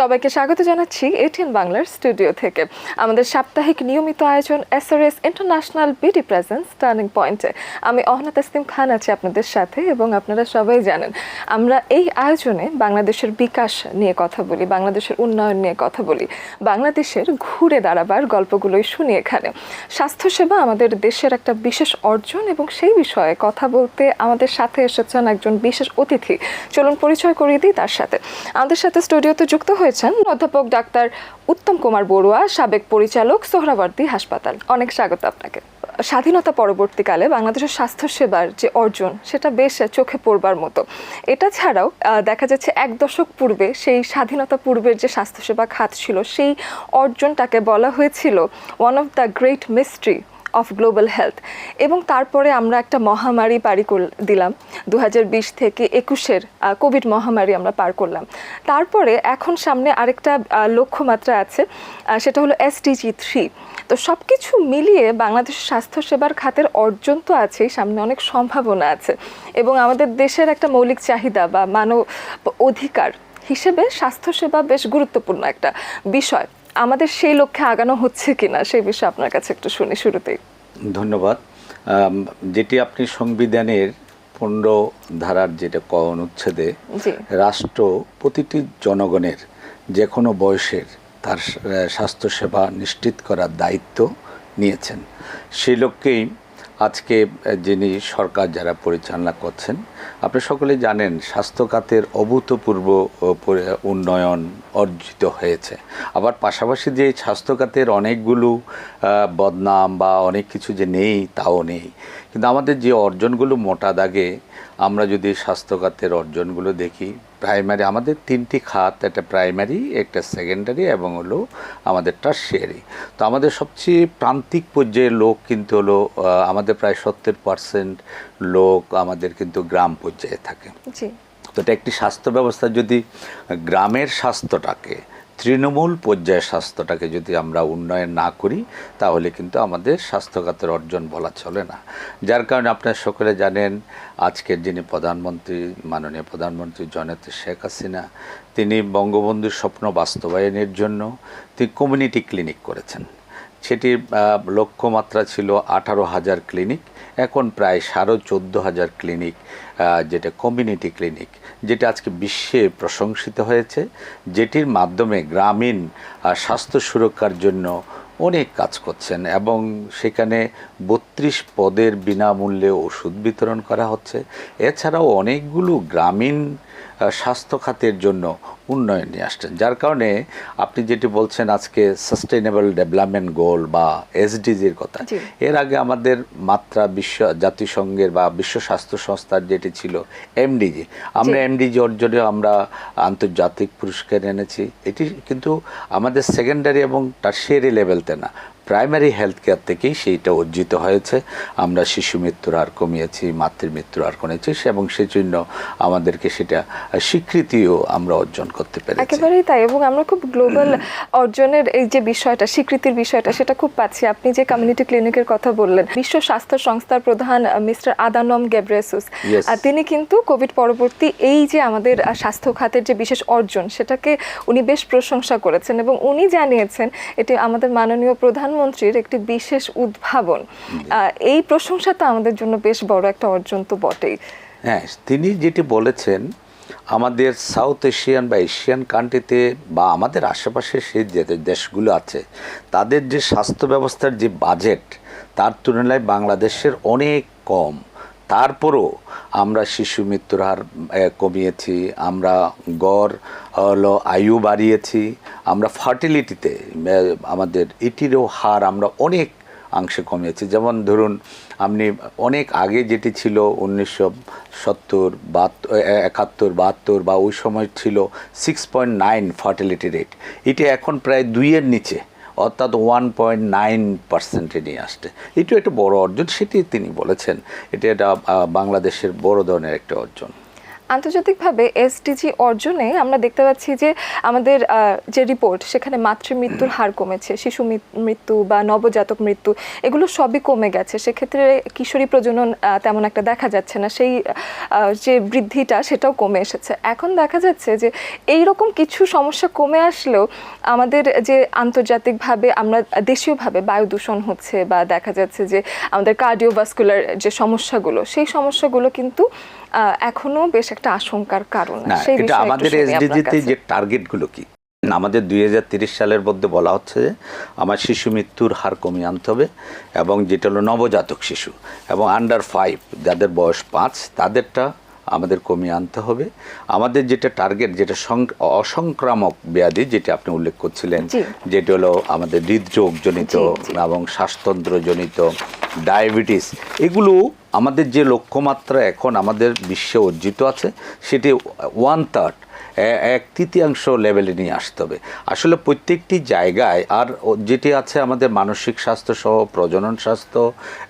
সবাইকে স্বাগত জানাচ্ছি এটিএন বাংলার স্টুডিও থেকে। আমাদের সাপ্তাহিক নিয়মিত আয়োজন SRS international BD presence turning পয়েন্টে আমি অহনা তাসলিম খান আছি আপনাদের সাথে এবং আপনারা সবাই জানেন, আমরা এই আয়োজনে বাংলাদেশের বিকাশ নিয়ে কথা বলি, বাংলাদেশের উন্নয়ন নিয়ে কথা বলি, বাংলাদেশের ঘুরে দাঁড়াবার গল্পগুলোই শুনি এখানে। স্বাস্থ্যসেবা আমাদের দেশের একটা বিশেষ অর্জন এবং সেই বিষয়ে কথা বলতে আমাদের সাথে এসেছেন একজন বিশেষ অতিথি। চলুন পরিচয় করিয়ে দিই তার সাথে। আমাদের সাথে স্টুডিওতে যুক্ত হয়েছেন অধ্যাপক ডাক্তার উত্তম কুমার বড়ুয়া, সাবেক পরিচালক সোহরাওয়ার্দী হাসপাতাল। অনেক স্বাগত আপনাকে। স্বাধীনতা পরবর্তীকালে বাংলাদেশের স্বাস্থ্যসেবার যে অর্জন, সেটা বেশ চোখে পড়বার মতো। এটা ছাড়াও দেখা যাচ্ছে এক দশক পূর্বে সেই স্বাধীনতা পূর্বের যে স্বাস্থ্যসেবা খাত ছিল, সেই অর্জনটাকে বলা হয়েছিল one of the great mystery of global health এবং তারপরে আমরা একটা মহামারী পারি দিলাম। দু হাজার বিশ থেকে একুশের কোভিড মহামারী আমরা পার করলাম। তারপরে এখন সামনে আরেকটা লক্ষ্যমাত্রা আছে সেটা হলো এসডিজি থ্রি তো সব কিছু মিলিয়ে বাংলাদেশের স্বাস্থ্যসেবার খাতের অর্জন তো আছেই, সামনে অনেক সম্ভাবনা আছে। এবং আমাদের দেশের একটা মৌলিক চাহিদা বা মানব অধিকার হিসেবে স্বাস্থ্যসেবা বেশ গুরুত্বপূর্ণ একটা বিষয়। আমাদের সেই লক্ষ্যে আগানো হচ্ছে কিনা সেই বিষয়ে আপনার কাছে একটু শুনি শুরুতেই। ধন্যবাদ। যেটি আপনি সংবিধানের পনেরো ধারার যেটা ক অনুচ্ছেদে রাষ্ট্র প্রতিটি জনগণের যে কোনো বয়সের তার স্বাস্থ্যসেবা নিশ্চিত করার দায়িত্ব নিয়েছেন। সেই লক্ষ্যেই আজকে যিনি সরকার যারা পরিচালনা করছেন, আপনি সকলে জানেন স্বাস্থ্য খাতের অভূতপূর্ব উন্নয়ন অর্জিত হয়েছে। আবার পাশাপাশি যে স্বাস্থ্য খাতের অনেকগুলো বদনাম বা অনেক কিছু যে নেই, তাও নেই। কিন্তু আমাদের যে অর্জনগুলো মোটা দাগে আমরা যদি স্বাস্থ্য খাতের অর্জনগুলো দেখি প্রাইমারি আমাদের তিনটি খাত একটা প্রাইমারি একটা সেকেন্ডারি এবং হলো আমাদের টার্সিয়ারি তো আমাদের সবচেয়ে প্রান্তিক পর্যায়ের লোক কিন্তু হলো আমাদের প্রায় সত্তর পার্সেন্ট লোক আমাদের কিন্তু গ্রাম পর্যায়ে থাকে। তো এটা একটি স্বাস্থ্য ব্যবস্থা। যদি গ্রামের স্বাস্থ্যটাকে তৃণমূল পর্যায়ে স্বাস্থ্যটাকে যদি আমরা উন্নয়ন না করি, তাহলে কিন্তু আমাদের স্বাস্থ্যখাতের অর্জন বলা চলে না। যার কারণে আপনারা সকলে জানেন, আজকের যিনি প্রধানমন্ত্রী, মাননীয় প্রধানমন্ত্রী জনতা শেখ হাসিনা, তিনি বঙ্গবন্ধুর স্বপ্ন বাস্তবায়নের জন্য তিনি কমিউনিটি ক্লিনিক করেছেন। সেটির লক্ষ্যমাত্রা ছিল আঠারো হাজার ক্লিনিক, এখন প্রায় সাড়ে চোদ্দ হাজার ক্লিনিক যেটা কমিউনিটি ক্লিনিক, যেটা আজকে বিশ্বে প্রশংসিত হয়েছে, যেটির মাধ্যমে গ্রামীণ স্বাস্থ্য সুরক্ষার জন্য অনেক কাজ করছেন এবং সেখানে বত্রিশ পদের বিনামূল্যে ওষুধ বিতরণ করা হচ্ছে। এছাড়াও অনেকগুলো গ্রামীণ স্বাস্থ্য খাতের জন্য উন্নয়ন নিয়ে আসছেন। যার কারণে আপনি যেটি বলছেন আজকে সাস্টেইনেবল ডেভেলপমেন্ট গোল বা এসডিজির কথা এর আগে আমাদের মাত্রা বিশ্ব জাতিসংঘের বা বিশ্ব স্বাস্থ্য সংস্থার যেটি ছিল এমডিজি আমরা এমডিজি অর্জনে আমরা আন্তর্জাতিক পুরস্কার এনেছি। এটি কিন্তু আমাদের সেকেন্ডারি এবং টার্সিয়ারি লেভেলতে না। প্রাইমারি হেলথ কেয়ার থেকেই সেইটা অর্জিত হয়েছে। আমরা শিশু মৃত্যুর আর কমিয়েছি মাতৃ মৃত্যুর হার কমেছি এবং সেই জন্য আমাদেরকে সেটা স্বীকৃতিও আমরা অর্জন করতে পেরেছি। একেবারেই তাই এবং আমরা খুব গ্লোবাল অর্জনের এই যে বিষয়টা স্বীকৃতির বিষয়টা সেটা খুব পাচ্ছি। আপনি যে কমিউনিটি ক্লিনিকের কথা বললেন বিশ্ব স্বাস্থ্য সংস্থার প্রধান মিস্টার আদানম গেব্রেসুস. তিনি কিন্তু কোভিড পরবর্তী এই যে আমাদের স্বাস্থ্য খাতের যে বিশেষ অর্জন সেটাকে উনি বেশ প্রশংসা করেছেন এবং উনি জানিয়েছেন এটি আমাদের মাননীয় প্রধানমন্ত্রীর একটি বিশেষ উদ্ভাবন। এই প্রশংসা তো আমাদের জন্য বেশ বড় একটা অর্জন তো বটেই। হ্যাঁ তিনি যেটি বলেছেন আমাদের সাউথ এশিয়ান বা এশিয়ান কান্ট্রিতে বা আমাদের আশেপাশে সেই যে দেশগুলো আছে তাদের যে স্বাস্থ্য ব্যবস্থার যে বাজেট তার তুলনায় বাংলাদেশের অনেক কম। তারপরও আমরা শিশু মৃত্যুর হার কমিয়েছি, আমরা গড় হলো আয়ু বাড়িয়েছি, আমরা ফার্টিলিটিতে আমাদের এটিরও হার আমরা অনেক অংশে কমিয়েছে। যেমন ধরুন, আপনি অনেক আগে যেটি ছিল উনিশশো সত্তর একাত্তর, বাহাত্তর বা ওই সময় ছিল six point nine fertility rate. এটি এখন প্রায় দুইয়ের নিচে। অর্থাৎ ওয়ান পয়েন্ট নাইন পার্সেন্টে নিয়ে আসছে। এটা একটা বড় অর্জন, সেটি তিনি বলেছেন। এটা একটা বাংলাদেশের বড় ধরনের একটা অর্জন। আন্তর্জাতিকভাবে এসডিজি অর্জনে আমরা দেখতে পাচ্ছি যে আমাদের যে রিপোর্ট সেখানে মাতৃমৃত্যুর হার কমেছে, শিশু মৃত্যু বা নবজাতক মৃত্যু এগুলো সবই কমে গেছে। সেক্ষেত্রে কিশোরী প্রজনন তেমন একটা দেখা যাচ্ছে না। সেই যে বৃদ্ধিটা সেটাও কমে এসেছে। এখন দেখা যাচ্ছে যে এই রকম কিছু সমস্যা কমে আসলেও আমাদের যে আন্তর্জাতিকভাবে আমরা, দেশীয়ভাবে বায়ু দূষণ হচ্ছে বা দেখা যাচ্ছে যে আমাদের কার্ডিওভাস্কুলার যে সমস্যাগুলো, সেই সমস্যাগুলো কিন্তু এখনও বেশ একটা আশঙ্কার কারণ সেই এটা আমাদের এসডিজিতে যে টার্গেটগুলো কি? আমাদের দুই সালের মধ্যে বলা হচ্ছে যে আমার শিশু মৃত্যুর হার কমিয়ে আনতে হবে এবং যেটা হলো নবজাতক শিশু এবং আন্ডার ফাইভ যাদের বয়স পাঁচ তাদেরটা আমাদের কমিয়ে আনতে হবে আমাদের যেটা টার্গেট যেটা সং- অসংক্রামক ব্যাধি যেটা আপনি উল্লেখ করছিলেন। যেটা হলো আমাদের হৃদরোগজনিত। এবং শ্বাসতন্ত্রজনিত ডায়াবেটিস এগুলো আমাদের যে লক্ষ্যমাত্রা এখন আমাদের বিশ্বে অর্জিত আছে সেটি ওয়ান থার্ড এক তৃতীয়াংশ লেভেলে নিয়ে আসতে হবে আসলে প্রত্যেকটি জায়গায় আর যেটি আছে আমাদের মানসিক স্বাস্থ্য সহ প্রজনন স্বাস্থ্য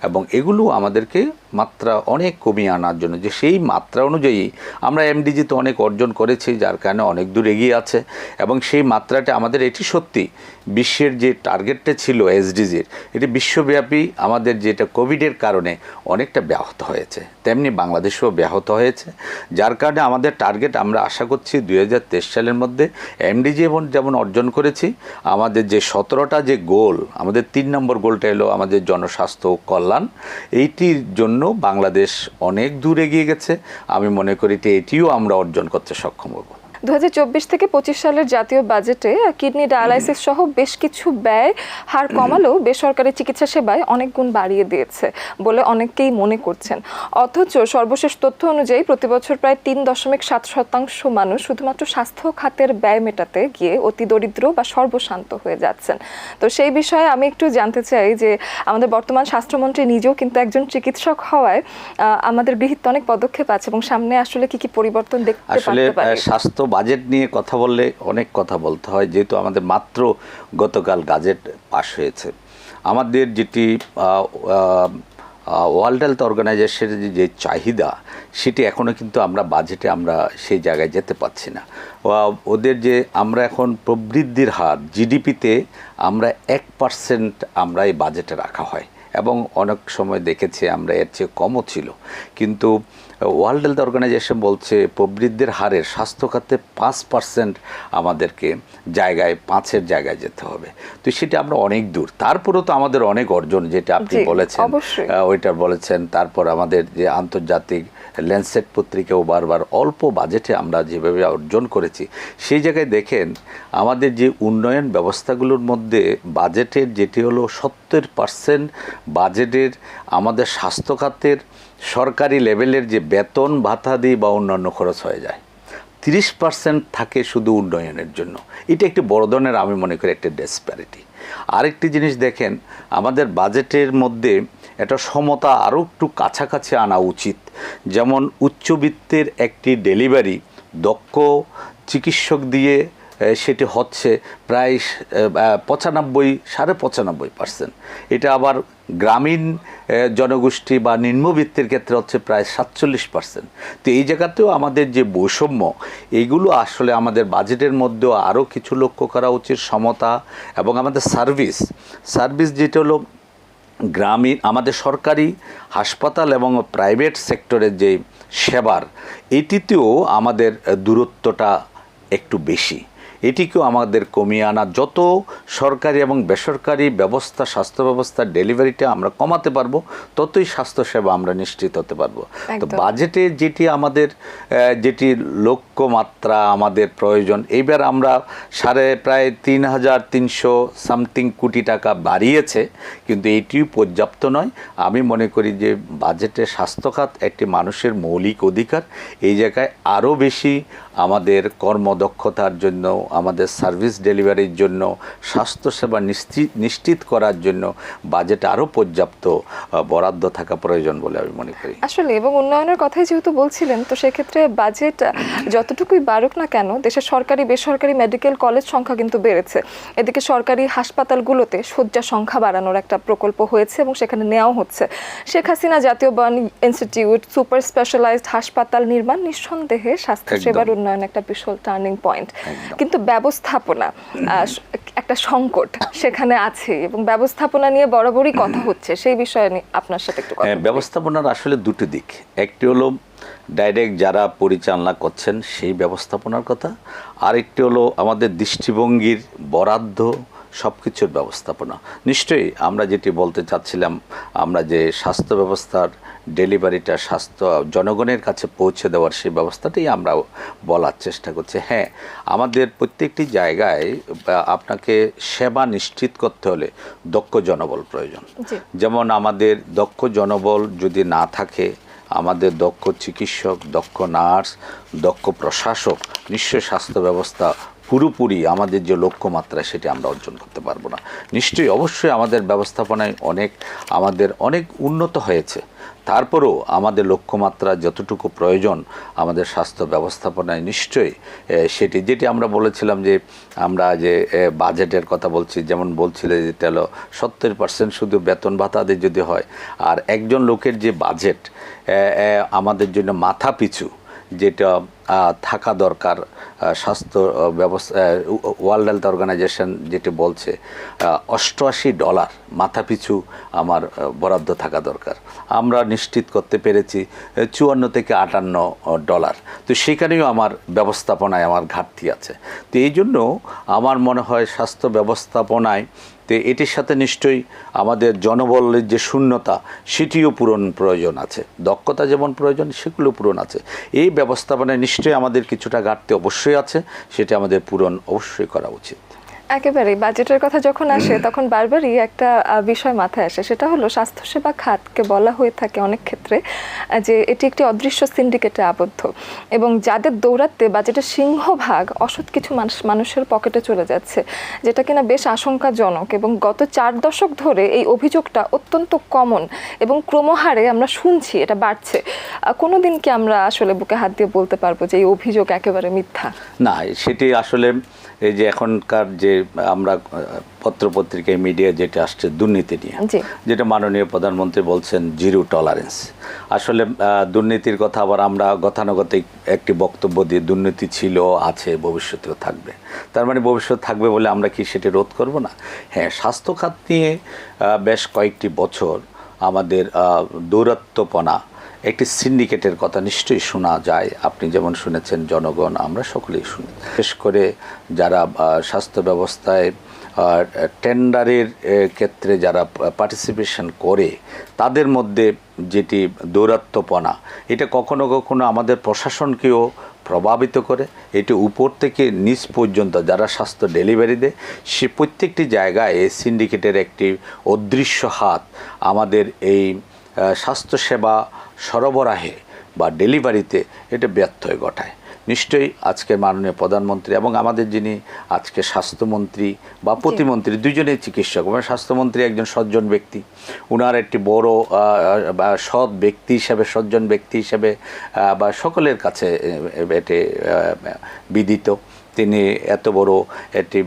এবং এগুলো আমাদেরকে মাত্রা অনেক কমিয়ে আনার জন্য, যে সেই মাত্রা অনুযায়ী আমরা এমডিজি তো অনেক অর্জন করেছি, যার কারণে অনেক দূর এগিয়ে আছে। এবং সেই মাত্রাটা আমাদের এটি সত্যি বিশ্বের যে টার্গেটটা ছিল এসডিজির এটি বিশ্বব্যাপী আমাদের যেটা কোভিডের কারণে অনেকটা ব্যাহত হয়েছে। তেমনি বাংলাদেশেও ব্যাহত হয়েছে। যার কারণে আমাদের টার্গেট আমরা আশা করছি দুই হাজার তেইশ সালের মধ্যে এমডিজি এবং যেমন অর্জন করেছি, আমাদের যে সতেরোটা যে গোল আমাদের তিন নম্বর গোলটা এলো আমাদের জনস্বাস্থ্য কল্যাণ। এইটির জন্য বাংলাদেশ অনেক দূর এগিয়ে গেছে। আমি মনে করি এটিও আমরা অর্জন করতে সক্ষম হব। দু হাজার চব্বিশ থেকে পঁচিশ সালের জাতীয় বাজেটে কিডনি ডায়ালাইসিস সহ বেশ কিছু ব্যয় হার কমালেও বেসরকারি চিকিৎসা সেবায় অনেক গুণ বাড়িয়ে দিয়েছে বলে অনেকেই মনে করছেন। অথচ সর্বশেষ তথ্য অনুযায়ী প্রতি বছর প্রায় তিন দশমিক সাত শতাংশ মানুষ শুধুমাত্র স্বাস্থ্য খাতের ব্যয় মেটাতে গিয়ে অতি দরিদ্র বা সর্বশান্ত হয়ে যাচ্ছেন। তো সেই বিষয়ে আমি একটু জানতে চাই যে আমাদের বর্তমান স্বাস্থ্যমন্ত্রী নিজেও কিন্তু একজন চিকিৎসক হওয়ায় আমাদের গৃহীত অনেক পদক্ষেপ আছে এবং সামনে আসলে কি কি পরিবর্তন দেখতে আসলে স্বাস্থ্য বাজেট নিয়ে কথা বললে অনেক কথা বলতে হয়, যেহেতু আমাদের মাত্র গতকাল বাজেট পাশ হয়েছে। আমাদের যেটি ওয়ার্ল্ড হেলথ অর্গানাইজেশনের যে চাহিদা, সেটি এখনও কিন্তু আমরা বাজেটে আমরা সেই জায়গায় যেতে পারছি না। ওদের যে, আমরা এখন প্রবৃদ্ধির হার, জিডিপিতে আমরা এক পার্সেন্ট আমরা এই বাজেটে রাখা হয়। এবং অনেক সময় দেখেছি আমরা এর চেয়ে কমও ছিল। কিন্তু ওয়ার্ল্ড হেলথ অর্গানাইজেশন বলছে প্রবৃদ্ধির হারের স্বাস্থ্য খাতে পাঁচ পার্সেন্ট আমাদেরকে জায়গায় পাঁচের জায়গায় যেতে হবে। তো সেটা আমরা অনেক দূর। তারপরেও তো আমাদের অনেক অর্জন যেটা আপনি বলেছেন। ওইটা বলেছেন। তারপর আমাদের যে আন্তর্জাতিক ল্যান্ডসেট পত্রিকাও বারবার অল্প বাজেটে আমরা যেভাবে অর্জন করেছি সেই জায়গায় দেখেন আমাদের যে উন্নয়ন ব্যবস্থাগুলোর মধ্যে বাজেটের যেটি হলো সত্তর পার্সেন্ট বাজেটের আমাদের স্বাস্থ্য খাতের সরকারি লেভেলের যে বেতন, ভাতাদি বা অন্যান্য খরচ হয়ে যায়। তিরিশ পার্সেন্ট থাকে শুধু উন্নয়নের জন্য। এটা একটি বড় ধরনের, আমি মনে করি, একটা ডেসপ্যারিটি আরেকটি জিনিস দেখেন, আমাদের বাজেটের মধ্যে এটা সমতা আরও একটু কাছাকাছি আনা উচিত। যেমন উচ্চবিত্তের একটি ডেলিভারি দক্ষ চিকিৎসক দিয়ে সেটি হচ্ছে প্রায় পঁচানব্বই, সাড়ে পঁচানব্বই পার্সেন্ট। এটা আবার গ্রামীণ জনগোষ্ঠী বা নিম্নবিত্তের ক্ষেত্রে হচ্ছে প্রায় সাতচল্লিশ পার্সেন্ট। তো এই জায়গাতেও আমাদের যে বৈষম্য এইগুলো আসলে আমাদের বাজেটের মধ্যেও আরও কিছু লক্ষ্য করা উচিত, সমতা এবং আমাদের সার্ভিস। সার্ভিস যেটা হলো গ্রামীণ, আমাদের সরকারি হাসপাতাল এবং প্রাইভেট সেক্টরের যে সেবার, এটিতেও আমাদের দূরত্বটা একটু বেশি। এটিকেও আমাদের কমিয়ে আনা যত সরকারি এবং বেসরকারি ব্যবস্থা স্বাস্থ্য ব্যবস্থার ডেলিভারিটা আমরা কমাতে পারব ততই স্বাস্থ্যসেবা আমরা নিশ্চিত হতে পারব। তো বাজেটে যেটি আমাদের যেটি যেটি লক্ষ্যমাত্রা আমাদের প্রয়োজন। এইবার আমরা সাড়ে প্রায় তিন হাজার তিনশো সামথিং কোটি টাকা বাড়িয়েছে কিন্তু এটিও পর্যাপ্ত নয়। আমি মনে করি যে বাজেটে স্বাস্থ্যখাত একটি মানুষের মৌলিক অধিকার এই জায়গায় আরও বেশি আমাদের কর্মদক্ষতার জন্য আমাদের সার্ভিস ডেলিভারির জন্য স্বাস্থ্যসেবা নিশ্চিত নিশ্চিত করার জন্য বাজেট আরও পর্যাপ্ত বরাদ্দ থাকা প্রয়োজন বলে আমি মনে করি। আসলে এবং উন্নয়নের কথাই যেহেতু বলছিলেন তো সেক্ষেত্রে বাজেট আহ, যতটুকুই বাড়ুক না কেন দেশের সরকারি বেসরকারি মেডিকেল কলেজ সংখ্যা কিন্তু বেড়েছে। এদিকে সরকারি হাসপাতালগুলোতে শয্যা সংখ্যা বাড়ানোর একটা প্রকল্প হয়েছে এবং সেখানে নেওয়াও হচ্ছে। শেখ হাসিনা জাতীয় বন ইনস্টিটিউট সুপার স্পেশালাইজড হাসপাতাল নির্মাণ নিঃসন্দেহে স্বাস্থ্যসেবার। উন্নয়ন একটা বিশাল টার্নিং পয়েন্ট কিন্তু ব্যবস্থাপনা একটা সংকট সেখানে আছে এবং ব্যবস্থাপনা নিয়ে বরাবরই কথা হচ্ছে। সেই বিষয়ে নিয়ে আপনার সাথে একটু কথা হ্যাঁ, ব্যবস্থাপনার আসলে দুটো দিক। একটি হলো ডাইরেক্ট যারা পরিচালনা করছেন সেই ব্যবস্থাপনার কথা। আরেকটি হলো আমাদের দৃষ্টিভঙ্গির বরাদ্দ সব কিছুর ব্যবস্থাপনা। নিশ্চয়ই আমরা যেটি বলতে চাচ্ছিলাম আমরা যে স্বাস্থ্য ব্যবস্থার ডেলিভারিটা স্বাস্থ্য জনগণের কাছে পৌঁছে দেওয়ার সেই ব্যবস্থাটাই আমরা বলার চেষ্টা করছি। হ্যাঁ আমাদের প্রত্যেকটি জায়গায় আপনাকে সেবা নিশ্চিত করতে হলে দক্ষ জনবল প্রয়োজন। যেমন আমাদের দক্ষ জনবল যদি না থাকে আমাদের দক্ষ চিকিৎসক দক্ষ নার্স দক্ষ প্রশাসক নিশ্চয় স্বাস্থ্য ব্যবস্থা পুরোপুরি আমাদের যে লক্ষ্যমাত্রা সেটি আমরা অর্জন করতে পারব না। নিশ্চয়ই অবশ্যই আমাদের ব্যবস্থাপনায় অনেক, আমাদের অনেক উন্নত হয়েছে। তারপরেও আমাদের লক্ষ্যমাত্রা যতটুকু প্রয়োজন আমাদের স্বাস্থ্য ব্যবস্থাপনায় নিশ্চয়ই সেটি যেটি আমরা বলেছিলাম যে আমরা যে বাজেটের কথা বলছি, যেমন বলছিলে যেটা হলো সত্তর পার্সেন্ট শুধু বেতন ভাতা দিয়ে যদি হয়, আর একজন লোকের যে বাজেট আমাদের জন্য মাথা পিছু যেটা থাকা দরকার স্বাস্থ্য ব্যবস্থা ওয়ার্ল্ড হেলথ অর্গানাইজেশন যেটি বলছে অষ্টআশি ডলার মাথা পিছু আমার বরাদ্দ থাকা দরকার। আমরা নিশ্চিত করতে পেরেছি চুয়ান্ন থেকে আটান্ন ডলার। তো সেখানেও আমার ব্যবস্থাপনায় আমার ঘাটতি আছে। তো এই জন্য আমার মনে হয় স্বাস্থ্য ব্যবস্থাপনায় তো এটির সাথে নিশ্চয়ই আমাদের জনবলের যে শূন্যতা, সেটিও পূরণ প্রয়োজন আছে। দক্ষতা যেমন প্রয়োজন, সেগুলো পূরণ আছে। এই ব্যবস্থাপনায় নিশ্চয়ই আমাদের কিছুটা ঘাটতি অবশ্যই আছে, সেটা আমাদের পূরণ অবশ্যই করা উচিত। একেবারেই বাজেটের কথা যখন আসে তখন বারবারই একটা বিষয় মাথায় আসে। সেটা হলো স্বাস্থ্যসেবা খাতকে বলা হয়ে থাকে অনেক ক্ষেত্রে যে এটি একটি অদৃশ্য সিন্ডিকেটে আবদ্ধ। এবং যাদের দৌড়াতে বাজেটের সিংহভাগ অসৎ কিছু মানুষ মানুষের পকেটে চলে যাচ্ছে যেটা কিনা বেশ আশঙ্কাজনক। এবং গত চার দশক ধরে এই অভিযোগটা অত্যন্ত কমন এবং ক্রমহারে আমরা শুনছি এটা বাড়ছে। কোনো কোনোদিন কি আমরা আসলে বুকে হাত দিয়ে বলতে পারব যে এই অভিযোগ একেবারে মিথ্যা? না সেটি আসলে এই যে এখনকার যে আমরা পত্রপত্রিকায় মিডিয়া যেটা আসছে দুর্নীতি নিয়ে যেটা মাননীয় প্রধানমন্ত্রী বলছেন জিরো টলারেন্স আসলে দুর্নীতির কথা আবার আমরা গতানুগতিক একটি বক্তব্য দিয়ে দুর্নীতি ছিল আছে ভবিষ্যতেও থাকবে। তার মানে ভবিষ্যৎ থাকবে বলে আমরা কি সেটি রোধ করব না? হ্যাঁ স্বাস্থ্য খাত নিয়ে বেশ কয়েকটি বছর আমাদের আহ, দৌরাত্ম্যপনা একটি সিন্ডিকেটের কথা নিশ্চয়ই শোনা যায়। আপনি যেমন শুনেছেন, জনগণ, আমরা সকলেই শুনি। বিশেষ করে যারা স্বাস্থ্য ব্যবস্থায় টেন্ডারের ক্ষেত্রে যারা পার্টিসিপেশন করে, তাদের মধ্যে যেটি দৌরাত্ম্যপনা, এটা কখনো কখনো আমাদের প্রশাসনকেও প্রভাবিত করে। এটি উপর থেকে নিচ পর্যন্ত যারা স্বাস্থ্য ডেলিভারি দেয়, সে প্রত্যেকটি জায়গায় সিন্ডিকেটের একটি অদৃশ্য হাত আমাদের এই স্বাস্থ্যসেবা সরবরাহে বা ডেলিভারিতে এটা ব্যত্যয় ঘটায়। নিশ্চয়ই আজকে মাননীয় প্রধানমন্ত্রী এবং আমাদের যিনি আজকে স্বাস্থ্যমন্ত্রী বা প্রতিমন্ত্রী দুজনেই চিকিৎসক এবং স্বাস্থ্যমন্ত্রী একজন সজ্জন ব্যক্তি উনার একটি বড় বা সৎ ব্যক্তি হিসাবে সজ্জন ব্যক্তি হিসাবে বা সকলের কাছে এটি বিদিত। তিনি এত বড় একটি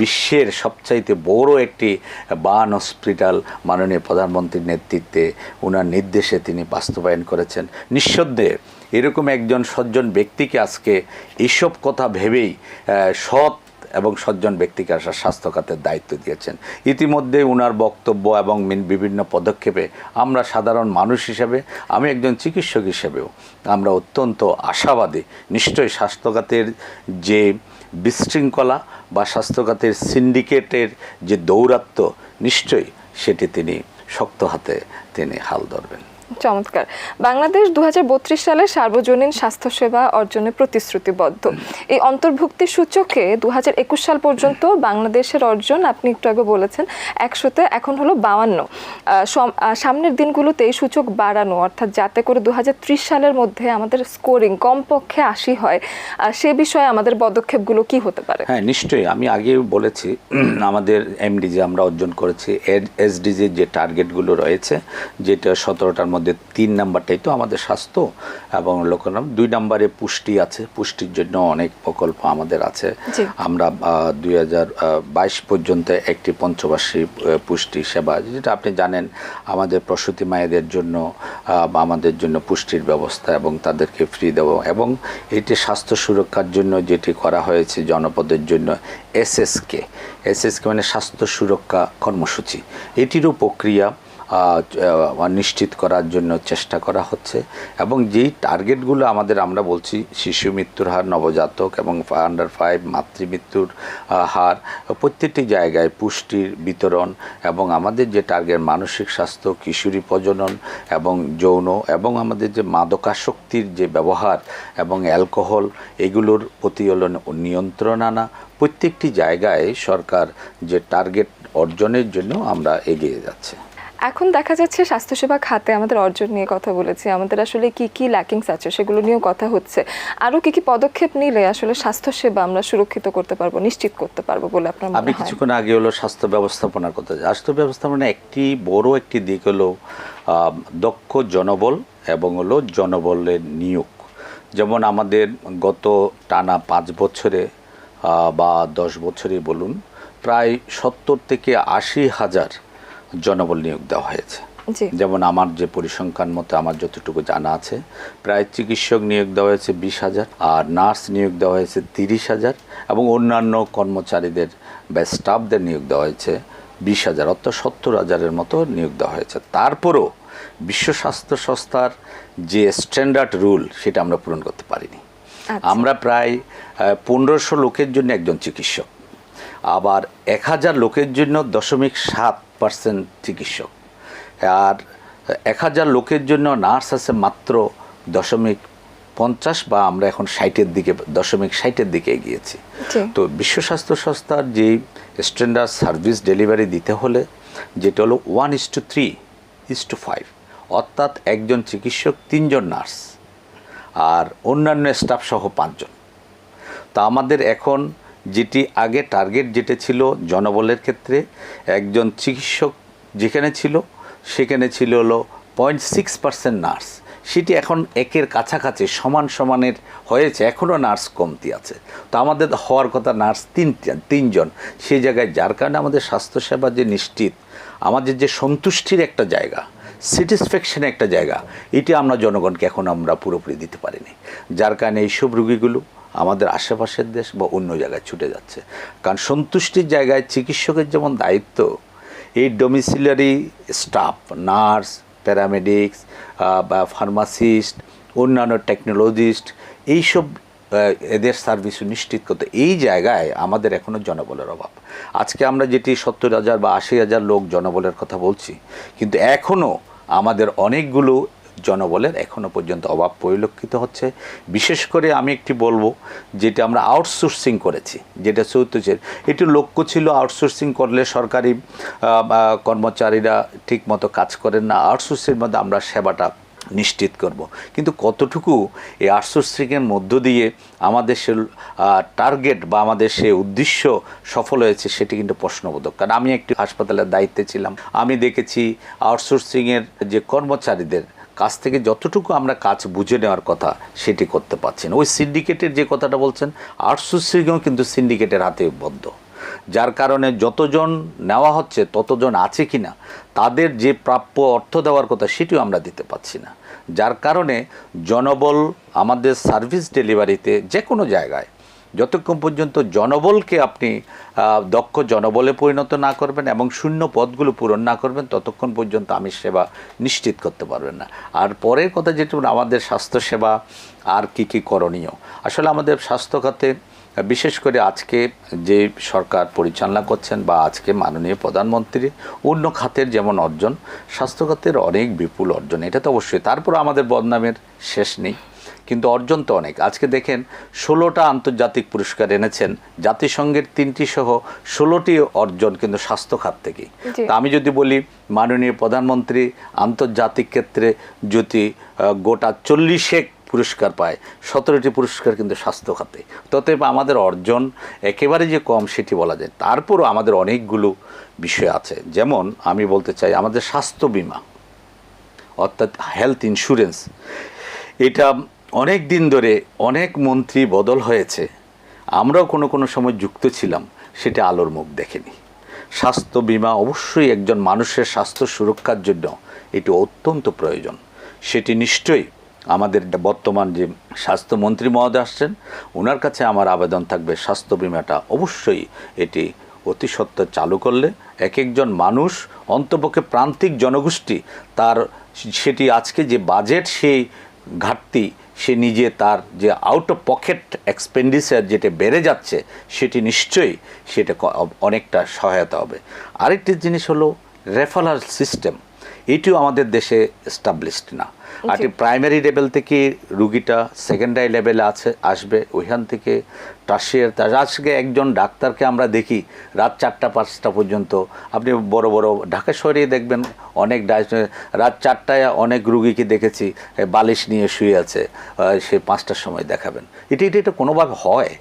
বিশ্বের সবচাইতে বড় একটি বান হসপিটাল মাননীয় প্রধানমন্ত্রীর নেতৃত্বে ওনার নির্দেশে তিনি বাস্তবায়ন করেছেন। নিঃসন্দেহে এরকম একজন সজ্জন ব্যক্তিকে আজকে এসব কথা ভেবেই সৎ এবং সজ্জন ব্যক্তিকে আসা স্বাস্থ্য খাতের দায়িত্ব দিয়েছেন। ইতিমধ্যে উনার বক্তব্য এবং বিভিন্ন পদক্ষেপে আমরা সাধারণ মানুষ হিসেবে, আমি একজন চিকিৎসক হিসেবেও আমরা অত্যন্ত আশাবাদী। নিশ্চয়ই স্বাস্থ্যখাতের যে বিশৃঙ্খলা বা স্বাস্থ্যখাতের সিন্ডিকেটের যে দৌরাত্ম্য, নিশ্চয়ই সেটি তিনি শক্ত হাতে তিনি হাল ধরবেন। চমৎকার। বাংলাদেশ দু হাজার বত্রিশ সালে সার্বজনীন স্বাস্থ্যসেবা অর্জনে প্রতিশ্রুতিবদ্ধ। এই অন্তর্ভুক্তি সূচকে দু হাজার একুশ সাল পর্যন্ত বাংলাদেশের অর্জন, আপনি একটু আগে বলেছেন, একশোতে এখন হলো বাউান্ন। সামনের দিনগুলোতে এই সূচক বাড়ানো, অর্থাৎ যাতে করে দু হাজার ত্রিশ সালের মধ্যে আমাদের স্কোরিং কমপক্ষে আশি হয় সে বিষয়ে আমাদের পদক্ষেপগুলো কি হতে পারে? হ্যাঁ নিশ্চয়ই। আমি আগেও বলেছি, আমাদের এমডি যে আমরা অর্জন করেছি এসডিজির যে টার্গেটগুলো রয়েছে, যেটা সতেরোটার মধ্যে তিন নাম্বারটাই তো আমাদের স্বাস্থ্য এবং লোকনাম দুই নাম্বারে পুষ্টি আছে। পুষ্টির জন্য অনেক প্রকল্প আমাদের আছে। আমরা দুই হাজার বাইশ পর্যন্ত একটি পঞ্চবার্ষিক পুষ্টি সেবা যেটা আপনি জানেন আমাদের প্রসূতি মায়েদের জন্য আমাদের জন্য পুষ্টির ব্যবস্থা এবং তাদেরকে ফ্রি দেওয়া এবং এটি স্বাস্থ্য সুরক্ষার জন্য যেটি করা হয়েছে জনপদের জন্য এসএসকে এসএসকে মানে স্বাস্থ্য সুরক্ষা কর্মসূচি। এটিরও প্রক্রিয়া নিশ্চিত করার জন্য চেষ্টা করা হচ্ছে। এবং যেই টার্গেটগুলো আমাদের আমরা বলছি, শিশু মৃত্যুর হার, নবজাতক এবং আন্ডার ফাইভ মাতৃমৃত্যুর হার, প্রত্যেকটি জায়গায় পুষ্টির বিতরণ এবং আমাদের যে টার্গেট মানসিক স্বাস্থ্য, কিশোরী প্রজনন এবং যৌন এবং আমাদের যে মাদকাসক্তির যে ব্যবহার এবং অ্যালকোহল, এগুলোর প্রতি হলো নিয়ন্ত্রণ আনা। প্রত্যেকটি জায়গায় সরকার যে টার্গেট অর্জনের জন্য আমরা এগিয়ে যাচ্ছে। এখন দেখা যাচ্ছে স্বাস্থ্যসেবা খাতে আমাদের অর্জন নিয়ে কথা বলেছি। আমাদের আসলে কি কি ল্যাকিংস আছে সেগুলো নিয়েও কথা হচ্ছে। আরও কি কি পদক্ষেপ নিলে আসলে স্বাস্থ্যসেবা আমরা সুরক্ষিত করতে পারব নিশ্চিত করতে পারব বলে আপনার আমি কিছুক্ষণ আগে হলো স্বাস্থ্য ব্যবস্থাপনার কথা স্বাস্থ্য ব্যবস্থাপনা একটি বড় একটি দিক হলো দক্ষ জনবল এবং হলো জনবলের নিয়োগ। যেমন আমাদের গত টানা পাঁচ বছরে বা দশ বছরই বলুন প্রায় সত্তর থেকে আশি হাজার জনবল নিয়োগ দেওয়া হয়েছে। যেমন আমার যে পরিসংখ্যান মতো আমার যতটুকু জানা আছে প্রায় চিকিৎসক নিয়োগ দেওয়া হয়েছে বিশ হাজার আর নার্স নিয়োগ দেওয়া হয়েছে তিরিশ হাজার এবং অন্যান্য কর্মচারীদের বা স্টাফদের নিয়োগ দেওয়া হয়েছে বিশ হাজার অর্থাৎ সত্তর হাজারের মতো নিয়োগ দেওয়া হয়েছে। তারপরও বিশ্ব স্বাস্থ্য সংস্থার যে স্ট্যান্ডার্ড রুল সেটা আমরা পূরণ করতে পারিনি। আচ্ছা। আমরা প্রায় পনেরোশো লোকের জন্য একজন চিকিৎসক আবার এক হাজার লোকের জন্য দশমিক সাত পার্সেন্ট চিকিৎসক। আর এক হাজার লোকের জন্য নার্স আছে মাত্র দশমিক পঞ্চাশ বা আমরা এখন ষাটের দিকে দশমিক ষাটের দিকে এগিয়েছি। তো বিশ্ব স্বাস্থ্য সংস্থার যে স্ট্যান্ডার্ড সার্ভিস ডেলিভারি দিতে হলে যেটা হলো one is to three is to five অর্থাৎ একজন চিকিৎসক তিনজন নার্স আর অন্যান্য স্টাফ সহ পাঁচজন। তা আমাদের এখন যেটি আগে টার্গেট যেটা ছিল জনবলের ক্ষেত্রে, একজন চিকিৎসক যেখানে ছিল, সেখানে ছিল হলো পয়েন্ট সিক্স পার্সেন্ট নার্স সেটি এখন একের কাছাকাছি সমান সমানের হয়েছে, এখনও নার্স কমতি আছে। তো আমাদের হওয়ার কথা নার্স তিনটা তিনজন। সেই জায়গায় যার কারণে আমাদের স্বাস্থ্যসেবা যে নিশ্চিত, আমাদের যে সন্তুষ্টির একটা জায়গা স্যাটিসফ্যাকশন একটা জায়গা, এটি আমরা জনগণকে এখন আমরা পুরোপুরি দিতে পারিনি। যার কারণে এইসব রুগীগুলো আমাদের আশেপাশের দেশ বা অন্য জায়গায় ছুটে যাচ্ছে। কারণ সন্তুষ্টির জায়গায় চিকিৎসকের যেমন দায়িত্ব, এই ডোমিসিলারি স্টাফ নার্স প্যারামেডিক্স বা ফার্মাসিস্ট অন্যান্য টেকনোলজিস্ট এইসব এদের সার্ভিস নিশ্চিত করতে এই জায়গায় আমাদের এখনও জনবলের অভাব। আজকে আমরা যেটি সত্তর হাজার বা আশি হাজার লোক জনবলের কথা বলছি, কিন্তু এখনও আমাদের অনেকগুলো জনবলের এখনও পর্যন্ত অভাব পরিলক্ষিত হচ্ছে। বিশেষ করে আমি একটি বলব, যেটা আমরা আউটসোর্সিং করেছি, যেটা চৌত্রিশের এটি লক্ষ্য ছিল আউটসোর্সিং করলে সরকারি কর্মচারীরা ঠিকমতো কাজ করেন না আউটসোর্সিংয়ের মধ্যে আমরা সেবাটা নিশ্চিত করব। কিন্তু কতটুকু এই আউটসোর্সিংয়ের মধ্য দিয়ে আমাদের সে টার্গেট বা আমাদের সে উদ্দেশ্য সফল হয়েছে, সেটি কিন্তু প্রশ্নবোধক। কারণ আমি একটি হাসপাতালের দায়িত্বে ছিলাম। আমি দেখেছি আউটসোর্সিংয়ের যে কর্মচারীদের কাছ থেকে যতটুকু আমরা কাজ বুঝে নেওয়ার কথা সেটি করতে পারছি না ওই সিন্ডিকেটের যে কথাটা বলছেন আউটসোর্সিংও কিন্তু সিন্ডিকেটের হাতে বদ্ধ। যার কারণে যতজন নেওয়া হচ্ছে, ততজন আছে কি না তাদের যে প্রাপ্য অর্থ দেওয়ার কথা সেটিও আমরা দিতে পারছি না। যার কারণে জনবল আমাদের সার্ভিস ডেলিভারিতে যে কোনো জায়গায় যতক্ষণ পর্যন্ত জনবলকে আপনি দক্ষ জনবলে পরিণত না করবেন এবং শূন্য পদগুলো পূরণ না করবেন, ততক্ষণ পর্যন্ত আমি সেবা নিশ্চিত করতে পারবেন না। আর পরের কথা যেটা আমাদের স্বাস্থ্যসেবা আর কি কি করণীয়? আসলে আমাদের স্বাস্থ্য খাতে বিশেষ করে আজকে যে সরকার পরিচালনা করছেন বা আজকে মাননীয় প্রধানমন্ত্রী, অন্য খাতের যেমন অর্জন স্বাস্থ্য খাতের অনেক বিপুল অর্জন, এটা তো অবশ্যই। তারপর আমাদের বদনামের শেষ নেই। কিন্তু অর্জন তো অনেক। আজকে দেখেন ষোলোটা আন্তর্জাতিক পুরস্কার এনেছেন জাতিসংঘের তিনটি সহ ষোলোটি অর্জন কিন্তু স্বাস্থ্য খাত থেকেই তা আমি যদি বলি মাননীয় প্রধানমন্ত্রী আন্তর্জাতিক ক্ষেত্রে যদি গোটা চল্লিশে পুরস্কার পায় সতেরোটি পুরস্কার কিন্তু স্বাস্থ্য খাতে। ততএব আমাদের অর্জন একেবারে যে কম সেটি বলা যায়। তারপরও আমাদের অনেকগুলো বিষয় আছে। যেমন আমি বলতে চাই আমাদের স্বাস্থ্য বীমা অর্থাৎ হেলথ ইন্স্যুরেন্স এটা অনেক দিন ধরে অনেক মন্ত্রী বদল হয়েছে। আমরাও কোনো কোনো সময় যুক্ত ছিলাম, সেটা আলোর মুখ দেখেনি। স্বাস্থ্য বীমা অবশ্যই একজন মানুষের স্বাস্থ্য সুরক্ষার জন্য এটি অত্যন্ত প্রয়োজন। সেটি নিশ্চয়ই আমাদের বর্তমান যে স্বাস্থ্যমন্ত্রী মহোদয় আসছেন ওনার কাছে আমার আবেদন থাকবে। স্বাস্থ্য বিমাটা অবশ্যই এটি অতি সত্ত্বর চালু করলে এক একজন মানুষ অন্তপক্ষে প্রান্তিক জনগোষ্ঠী তার, সেটি আজকে যে বাজেট সেই ঘাটতি সে নিজে তার যে আউট অফ পকেট এক্সপেন্ডিচার যেটা বেড়ে যাচ্ছে, সেটি নিশ্চয়ই সেটা অনেকটা সহায়তা হবে। আরেকটি জিনিস হলো রেফারাল সিস্টেম এটিও আমাদের দেশে এস্টাবলিশড না। আর প্রাইমারি লেভেল থেকে রুগীটা সেকেন্ডারি লেভেলে আছে আসবে ওইখান থেকে টার্সিয়ার তার আজকে একজন ডাক্তারকে আমরা দেখি রাত চারটা পাঁচটা পর্যন্ত। আপনি বড় বড় ঢাকা শহরে দেখবেন অনেক রাত চারটায় অনেক রুগীকে দেখেছি বালিশ নিয়ে শুয়ে আছে সে পাঁচটার সময় দেখাবেন। এটা এটা এটা কোনোভাবে হয়?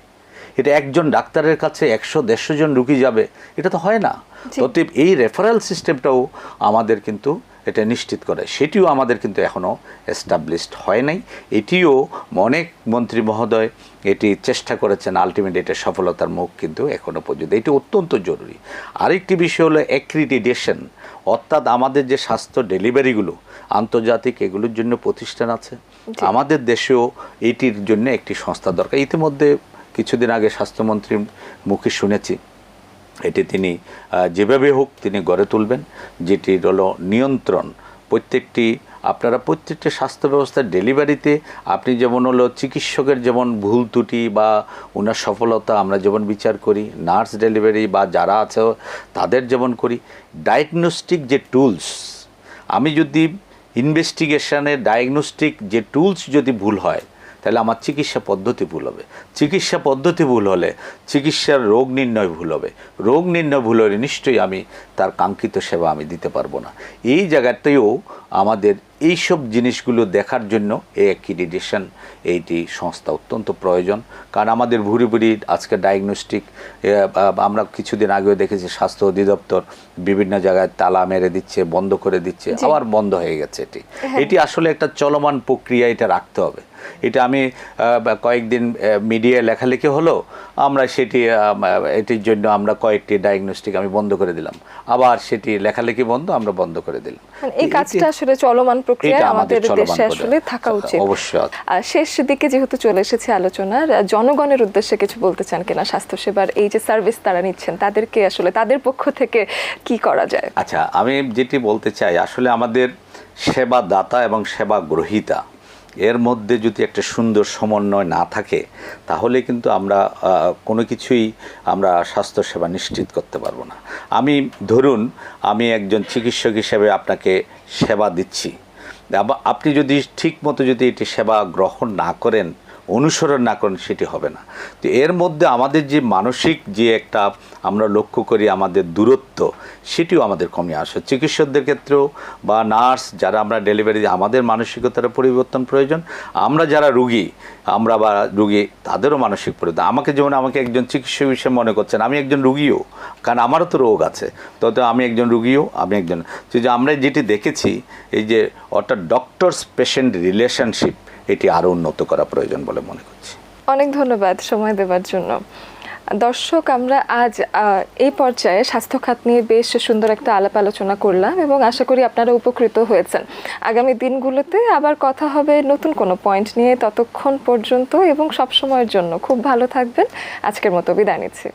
এটা একজন ডাক্তারের কাছে একশো দেড়শো জন রুগী যাবে এটা তো হয় না। অতএব এই রেফারেল সিস্টেমটাও আমাদের কিন্তু এটা নিশ্চিত করে। সেটিও আমাদের কিন্তু এখনও এস্টাবলিশড হয় নাই। এটিও অনেক মন্ত্রী মহোদয় এটি চেষ্টা করেছেন আলটিমেট এটা সফলতার মুখ কিন্তু এখনও পর্যন্ত। এটি অত্যন্ত জরুরি। আরেকটি বিষয় হলো অ্যাক্রিডিটেশন অর্থাৎ আমাদের যে স্বাস্থ্য ডেলিভারিগুলো আন্তর্জাতিক এগুলোর জন্য প্রতিষ্ঠান আছে। আমাদের দেশেও এটির জন্য একটি সংস্থা দরকার। ইতিমধ্যে কিছুদিন আগে স্বাস্থ্যমন্ত্রীর মুখে শুনেছি এটি তিনি যেভাবে হোক তিনি গড়ে তুলবেন, যেটির হলো নিয়ন্ত্রণ। প্রত্যেকটি, আপনারা প্রত্যেকটি স্বাস্থ্য ব্যবস্থার ডেলিভারিতে আপনি যেমন হলো চিকিৎসকের যেমন ভুল ত্রুটি বা ওনার সফলতা আমরা যেমন বিচার করি, নার্স ডেলিভারি বা যারা আছে তাদের যেমন করি, ডায়াগনস্টিক যে টুলস, আমি যদি ইনভেস্টিগেশনে ডায়াগনস্টিক যে টুলস যদি ভুল হয় তাহলে আমার চিকিৎসা পদ্ধতি ভুল হবে। চিকিৎসা পদ্ধতি ভুল হলে চিকিৎসার রোগ নির্ণয় ভুল হবে। রোগ নির্ণয় ভুল হলে নিশ্চয়ই আমি তার কাঙ্ক্ষিত সেবা আমি দিতে পারব না। এই জায়গাতেও আমাদের এইসব জিনিসগুলো দেখার জন্য এই অ্যাক্রিডিটেশন এইটি সংস্থা অত্যন্ত প্রয়োজন। কারণ আমাদের ভুরি ভুরি আজকে ডায়াগনস্টিক আমরা কিছুদিন আগেও দেখেছি স্বাস্থ্য অধিদপ্তর বিভিন্ন জায়গায় তালা মেরে দিচ্ছে বন্ধ করে দিচ্ছে। আবার বন্ধ হয়ে গেছে এটি। হ্যাঁ। এটি আসলে একটা চলমান প্রক্রিয়া এটা রাখতে হবে। এটা আমি কয়েকদিন মিডিয়ায় লেখালেখি হলো আমরা সেটি এটির জন্য আমরা কয়েকটি ডায়াগনস্টিক আমি বন্ধ করে দিলাম। আবার সেটি লেখালেখি বন্ধ আমরা বন্ধ করে দিলাম। মানে এই কাজটা আসলে চলমান প্রক্রিয়া এটা আমাদের দেশে আসলে থাকা উচিত। অবশ্যই আর শেষ দিকে যেহেতু চলে এসেছে আলোচনার জনগণের উদ্দেশ্যে কিছু বলতে চান কিনা স্বাস্থ্যসেবার এই যে সার্ভিস তারা নিচ্ছেন তাদেরকে আসলে তাদের পক্ষ থেকে কি করা যায়? আচ্ছা আমি যেটি বলতে চাই আসলে আমাদের সেবা দাতা এবং সেবা গ্রহীতা এর মধ্যে যদি একটা সুন্দর সমন্বয় না থাকে তাহলে কিন্তু আমরা কোনো কিছুই আমরা স্বাস্থ্যসেবা নিশ্চিত করতে পারব না। আমি ধরুন আমি একজন চিকিৎসক হিসেবে আপনাকে সেবা দিচ্ছি। আপনি যদি ঠিক মতো যদি এটি সেবা গ্রহণ না করেন অনুসরণ না করেন সেটি হবে না। তো এর মধ্যে আমাদের যে মানসিক যে একটা আমরা লক্ষ্য করি আমাদের দূরত্ব, সেটিও আমাদের কমে আসে। চিকিৎসকদের ক্ষেত্রেও বা নার্স যারা আমরা ডেলিভারি আমাদের মানসিকতার পরিবর্তন প্রয়োজন। আমরা যারা রুগী, আমরা বা রুগী, তাদেরও মানসিক পরিবর্তন। আমাকে যেমন আমাকে একজন চিকিৎসক হিসেবে মনে করছেন, আমি একজন রুগীও, কারণ আমারও তো রোগ আছে। তত আমি একজন রুগীও, আমি একজন। যে আমরা যেটি দেখেছি, এই যে অর্থাৎ ডক্টরস পেশেন্ট রিলেশনশিপ এটি আরও উন্নত করা প্রয়োজন বলে মনে করছি। অনেক ধন্যবাদ সময় দেওয়ার জন্য। দর্শক, আমরা আজ এই পর্যায়ে স্বাস্থ্য খাত নিয়ে বেশ সুন্দর একটা আলাপ আলোচনা করলাম এবং আশা করি আপনারা উপকৃত হয়েছেন। আগামী দিনগুলোতে আবার কথা হবে নতুন কোনো পয়েন্ট নিয়ে। ততক্ষণ পর্যন্ত এবং সব সময়ের জন্য খুব ভালো থাকবেন। আজকের মতো বিদায় নিচ্ছি।